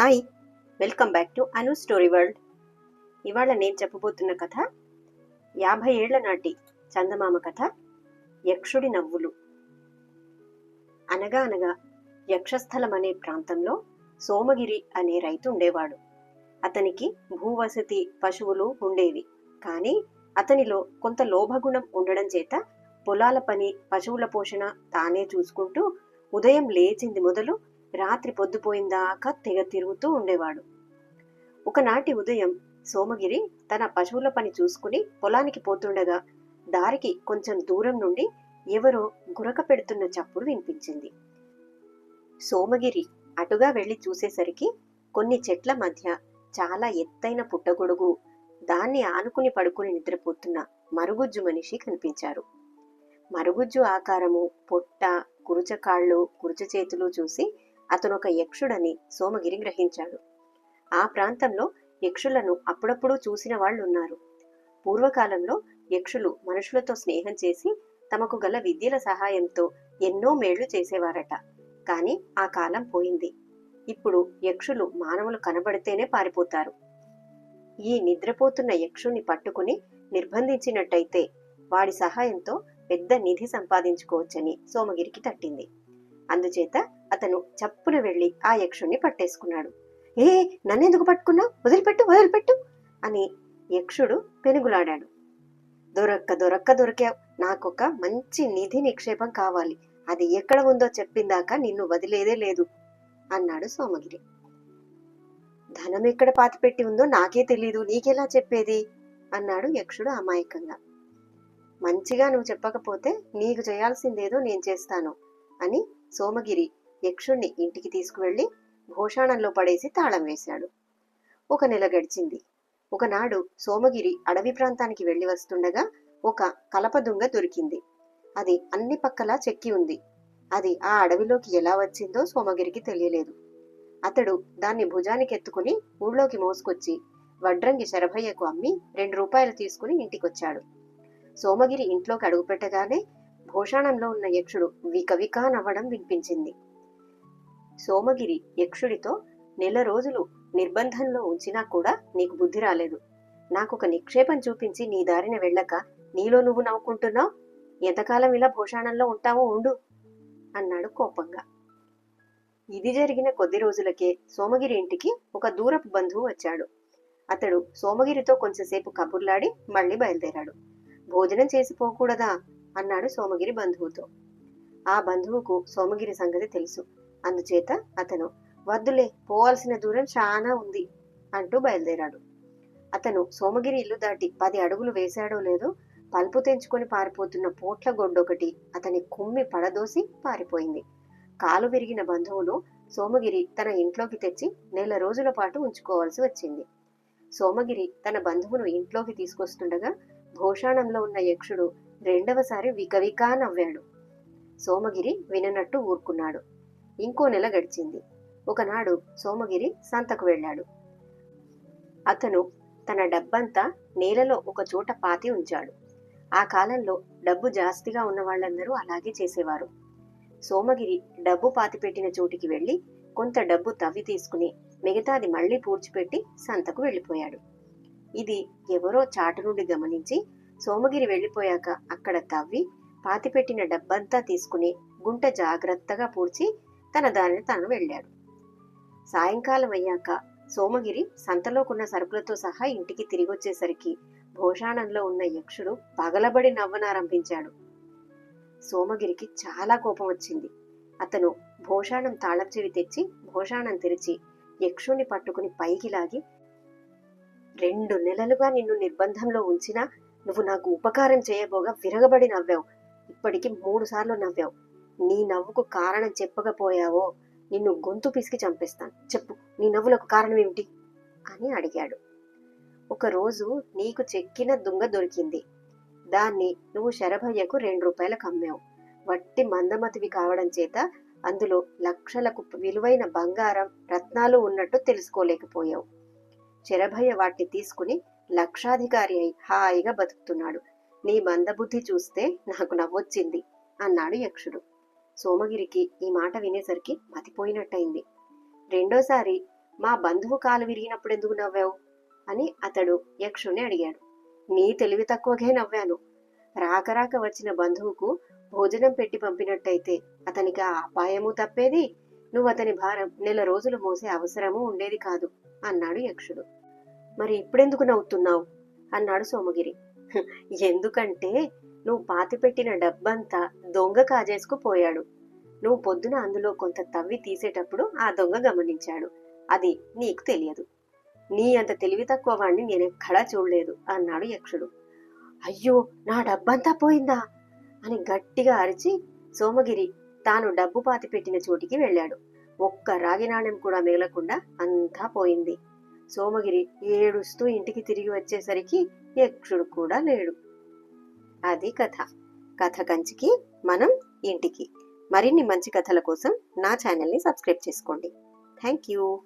Hi welcome back to Anu story world ఇవాళ నేను చెప్పబోతున్న కథ యాభై ఏళ్ళ నాటి చందమామ కథ యక్షుడి నవ్వులు. అనగా అనగా యక్షస్థలం అనే ప్రాంతంలో సోమగిరి అనే రైతు ఉండేవాడు. అతనికి భూవసతి పశువులు ఉండేవి కానీ అతనిలో కొంత లోభగుణం ఉండడం చేత పొలాల పని పశువుల పోషణ తానే చూసుకుంటూ ఉదయం లేచింది మొదలు రాత్రి పొద్దుపోయిందాకా తెగ తిరుగుతూ ఉండేవాడు. ఒకనాటి ఉదయం సోమగిరి తన పశువుల పని చూసుకుని పొలానికి పోతుండగా దారికి కొంచెం దూరం నుండి ఎవరో గురక పెడుతున్న చప్పుడు వినిపించింది. సోమగిరి అటుగా వెళ్ళి చూసేసరికి కొన్ని చెట్ల మధ్య చాలా ఎత్తైన పుట్టగొడుగు దాన్ని ఆనుకుని పడుకుని నిద్రపోతున్న మరుగుజ్జు మనిషి కనిపించారు. మరుగుజ్జు ఆకారము పొట్ట కురుచకాళ్ళు కురుచ చేతులు చూసి అతనొక యక్షుడని సోమగిరి గ్రహించాడు. ఆ ప్రాంతంలో యక్షులను అప్పుడప్పుడు చూసిన వాళ్ళు ఉన్నారు పూర్వకాలంలో యక్షులు మనుషులతో స్నేహం చేసి తమకు గల విద్యల సహాయంతో ఎన్నో మేళ్ళు చేసేవారట. కాని ఆ కాలం పోయింది. ఇప్పుడు యక్షులు మానవులు కనబడితేనే పారిపోతారు. ఈ నిద్రపోతున్న యక్షుని పట్టుకుని నిర్బంధించినట్టయితే వాడి సహాయంతో పెద్ద నిధి సంపాదించుకోవచ్చని సోమగిరికి తట్టింది. అందుచేత అతను చప్పున వెళ్ళి ఆ యక్షుణ్ణి పట్టేసుకున్నాడు. ఏ నన్నెందుకు పట్టుకున్నావు? వదిలిపెట్టు వదిలిపెట్టు అని యక్షుడు పెనుగులాడాడు. దొరక్క దొరక్క దొరికావు. నాకొక మంచి నిధి నిక్షేపం కావాలి. అది ఎక్కడ ఉందో చెప్పిందాక నిన్ను వదిలేదే లేదు అన్నాడు సోమగిరి. ధనం ఎక్కడ పాతిపెట్టి ఉందో నాకే తెలీదు. నీకెలా చెప్పేది? అన్నాడు యక్షుడు అమాయకంగా. మంచిగా నువ్వు చెప్పకపోతే నీకు చేయాల్సిందేదో నేను చేస్తాను అని సోమగిరి యక్షుణ్ణి ఇంటికి తీసుకువెళ్ళి భోషాణంలో పడేసి తాళం వేశాడు. ఒక నెల గడిచింది. ఒకనాడు సోమగిరి అడవి ప్రాంతానికి వెళ్ళి వస్తుండగా ఒక కలప దుంగ దొరికింది. అది అన్ని పక్కలా చెక్కి ఉంది. అది ఆ అడవిలోకి ఎలా వచ్చిందో సోమగిరికి తెలియలేదు. అతడు దాన్ని భుజానికి ఎత్తుకుని ఊళ్ళోకి మోసుకొచ్చి వడ్రంగి శరభయ్యకు అమ్మి రెండు రూపాయలు తీసుకుని ఇంటికొచ్చాడు. సోమగిరి ఇంట్లోకి అడుగుపెట్టగానే భూషాణంలో ఉన్న యక్షుడు వికవికా నవ్వడం వినిపించింది. సోమగిరి యక్షుడితో నెల రోజులు నిర్బంధంలో ఉంచినా కూడా నీకు బుద్ధి రాలేదు. నాకొక నిక్షేపం చూపించి నీ దారిన వెళ్ళక నీలో నువ్వు నవ్వుకుంటున్నావు? ఎంతకాలం ఇలా భూషాణంలో ఉంటావో ఉండు అన్నాడు కోపంగా. ఇది జరిగిన కొద్ది రోజులకే సోమగిరి ఇంటికి ఒక దూరపు బంధువు వచ్చాడు. అతడు సోమగిరితో కొంచెంసేపు కబుర్లాడి మళ్ళీ బయలుదేరాడు. భోజనం చేసిపోకూడదా అన్నాడు సోమగిరి బంధువుతో. ఆ బంధువుకు సోమగిరి సంగతి తెలుసు. అందుచేత అతను వద్దులే పోవాల్సిన దూరం చాలా ఉంది అంటూ బయలుదేరాడు. అతను సోమగిరి ఇల్లు దాటి పది అడుగులు వేశాడో లేదో పలుపు తెంచుకొని పారిపోతున్న పోట్ల గొడ్డొకటి అతని కుమ్మి పడదోసి పారిపోయింది. కాలు విరిగిన బంధువును సోమగిరి తన ఇంట్లోకి తెచ్చి నెల రోజుల పాటు ఉంచుకోవాల్సి వచ్చింది. సోమగిరి తన బంధువును ఇంట్లోకి తీసుకొస్తుండగా భోషాణంలో ఉన్న యక్షుడు రెండవసారి వికవికా నవ్వాడు. సోమగిరి విననట్టు ఊరుకున్నాడు. ఇంకో నెల గడిచింది. ఒకనాడు సోమగిరి సంతకు వెళ్ళాడు. అతను తన డబ్బంతా నేలలో ఒక చోట పాతి ఉంచాడు. ఆ కాలంలో డబ్బు జాస్తిగా ఉన్న వాళ్ళందరూ అలాగే చేసేవారు. సోమగిరి డబ్బు పాతిపెట్టిన చోటికి వెళ్ళి కొంత డబ్బు తవ్వి తీసుకుని మిగతాది మళ్ళీ పూడ్చిపెట్టి సంతకు వెళ్ళిపోయాడు. ఇది ఎవరో చాటు నుండి గమనించి సోమగిరి వెళ్ళిపోయాక అక్కడ తవ్వి పాతిపెట్టిన డబ్బంతా తీసుకుని గుంట జాగ్రత్తగా పూడ్చి తన దారిని తాను వెళ్ళాడు. సాయంకాలం అయ్యాక సోమగిరి సంతలోకున్న సరుకులతో సహా ఇంటికి తిరిగొచ్చేసరికి భోషాణంలో ఉన్న యక్షుడు పగలబడి నవ్వనారంభించాడు. సోమగిరికి చాలా కోపం వచ్చింది అతను భోషాణం తాళం చెవి తెచ్చి భోషాణం తెరిచి యక్షుని పట్టుకుని పైకి లాగి రెండు నెలలుగా నిన్ను నిర్బంధంలో ఉంచినా నువ్వు నాకు ఉపకారం చేయబోగా విరగబడి నవ్వావు. ఇప్పటికి మూడు సార్లు నవ్వావు. నీ నవ్వుకు కారణం చెప్పకపోయావో నిన్ను గొంతు పిసికి చంపేస్తాను. చెప్పు నీ నవ్వులకు కారణం ఏమిటి? అని అడిగాడు. ఒకరోజు నీకు చెక్కిన దుంగ దొరికింది. దాన్ని నువ్వు శరభయ్యకు రెండు రూపాయలకు అమ్మావు వట్టి మందమతివి కావడం చేత అందులో లక్షలకు విలువైన బంగారం రత్నాలు ఉన్నట్టు తెలుసుకోలేకపోయావు. శరభయ్య వాటిని తీసుకుని లక్షాధికారి అయి హాయిగా బతుకుతున్నాడు. నీ మందబుద్ధి చూస్తే నాకు నవ్వొచ్చింది అన్నాడు యక్షుడు. సోమగిరికి ఈ మాట వినేసరికి మతిపోయినట్టయింది. రెండోసారి మా బంధువు కాలు విరిగినప్పుడు ఎందుకు నవ్వావు? అని అతడు యక్షుణ్ణి అడిగాడు. నీ తెలివి తక్కువగే నవ్వాను. రాక రాక వచ్చిన బంధువుకు భోజనం పెట్టి పంపినట్టయితే అతనికి ఆ అపాయము తప్పేది? నువ్వు అతని భారం నెల రోజులు మోసే అవసరము ఉండేది కాదు అన్నాడు యక్షుడు. మరి ఇప్పుడెందుకు నవ్వుతున్నావు? అన్నాడు సోమగిరి. ఎందుకంటే నువ్వు పాతిపెట్టిన డబ్బంతా దొంగ కాజేసుకుపోయాడు నువ్వు పొద్దున అందులో కొంత తవ్వి తీసేటప్పుడు ఆ దొంగ గమనించాడు. అది నీకు తెలియదు. నీ అంత తెలివి తక్కువ వాణ్ణి నేనెక్కడా చూడలేదు అన్నాడు యక్షుడు. అయ్యో నా డబ్బంతా పోయిందా? అని గట్టిగా అరిచి సోమగిరి తాను డబ్బు పాతి పెట్టిన చోటికి వెళ్ళాడు. ఒక్క రాగి నాణెం కూడా మిగలకుండా అంతా పోయింది. సోమగిరి ఏడుస్తూ ఇంటికి తిరిగి వచ్చేసరికి యక్షుడు కూడా లేడు. అది కథ. కథ కంచికి మనం ఇంటికి. మరిన్ని మంచి కథల కోసం నా ఛానల్ని సబ్స్క్రైబ్ చేసుకోండి. Thank you.